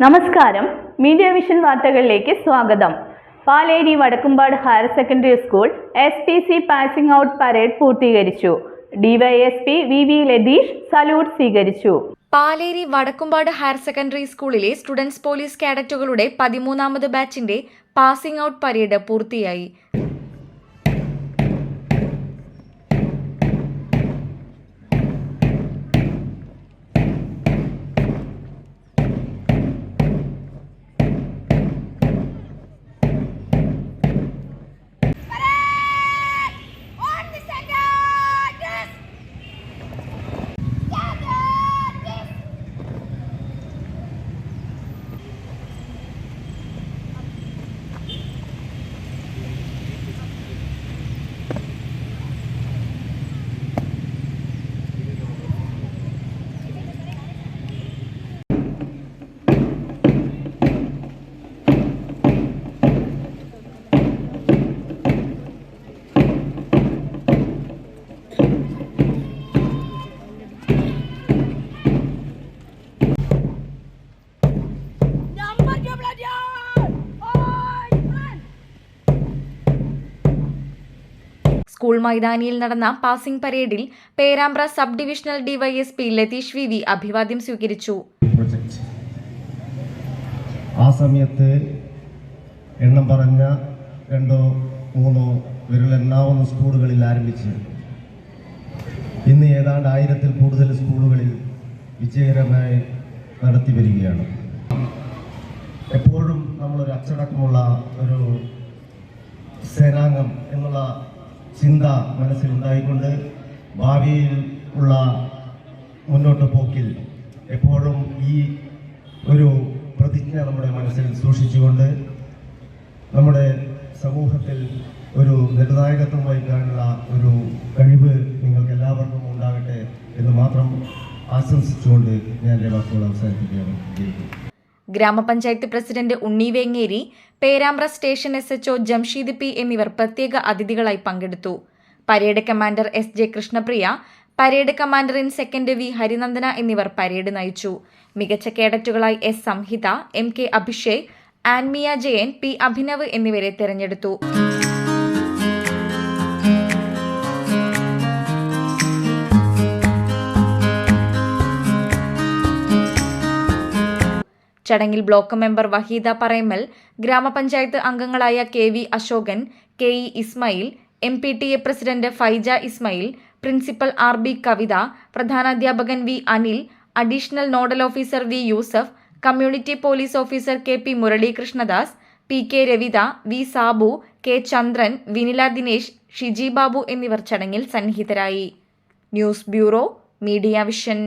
നമസ്കാരം. Media vision വാർത്തകളിലേക്ക് സ്വാഗതം. Paleri Vadakkumpad higher secondary school S P C passing out parade പൂർത്തീകരിച്ചു. DYSP V V Latheesh salute സ്വീകരിച്ചു. Paleri Vadakkumpad higher secondary സ്കൂളിലെ students police കാഡറ്റുകളുടെ പതിമൂന്നാമത് ബാച്ചിന്റെ പാസിംഗ് ഔട്ട് പരേഡ് പൂർത്തിയായി. സ്കൂൾ മൈതാനിയിൽ നടന്ന പാസിംഗ് പരേഡിൽ Perambra sub divisional DYSP Latheesh V V അഭിവാദ്യം സ്വീകരിച്ചു. ആ സമയത്ത് എണ്ണം പറഞ്ഞ രണ്ടോ മൂന്നോ വിരലെണ്ണാവുന്ന സ്കൂളുകളിൽ ആരംഭിച്ച് ഇന്ന് ഏതാണ്ട് ആയിരത്തിൽ കൂടുതൽ സ്കൂളുകളിൽ വിജയകരമായി നടത്തി വരികയാണ്. എപ്പോഴും നമ്മളൊരു അച്ചടക്കമുള്ള ഒരു സേനാംഗം എന്നുള്ള ചിന്ത മനസ്സിലുണ്ടായിക്കൊണ്ട് ഭാവിയിൽ ഉള്ള മുന്നോട്ട് പോക്കിൽ എപ്പോഴും ഈ ഒരു പ്രതിജ്ഞ നമ്മുടെ മനസ്സിൽ സൂക്ഷിച്ചുകൊണ്ട് നമ്മുടെ സമൂഹത്തിൽ ഒരു നിർണായകത്വം വഹിക്കാനുള്ള ഒരു കഴിവ് നിങ്ങൾക്ക് എല്ലാവർക്കും ഉണ്ടാകട്ടെ എന്ന് മാത്രം ആശംസിച്ചുകൊണ്ട് ഞാൻ എന്റെ വാക്കുകൾ അവസാനിപ്പിക്കുകയാണ്. ഗ്രാമപഞ്ചായത്ത് president Unni Vengeri Perambra station S HO Jamsheed P എന്നിവർ പ്രത്യേക അതിഥികളായി പങ്കെടുത്തു. Parade commander S J Krishnapriya parade commander in second V Harinandana എന്നിവർ പരേഡ് നയിച്ചു. മികച്ച കേഡറ്റുകളായി S Samhita M K Abhishek Anmiya Jayan P Abhinav എന്നിവരെ തെരഞ്ഞെടുത്തു. ചടങ്ങിൽ ബ്ലോക്ക് മെമ്പർ വഹീദ പറയമ്മൽ ഗ്രാമപഞ്ചായത്ത് അംഗങ്ങളായ K V Ashokan K E Ismail M P T A president Faija Ismail principal R B Kavitha പ്രധാനാധ്യാപകൻ V Anil additional nodal officer V Yusuf community police officer K P Muralikrishnadas P K Ravitha V Sabu K Chandran Vinila Dinesh Shiji Babu എന്നിവർ ചടങ്ങിൽ സന്നിഹിതരായി. News bureau media vision.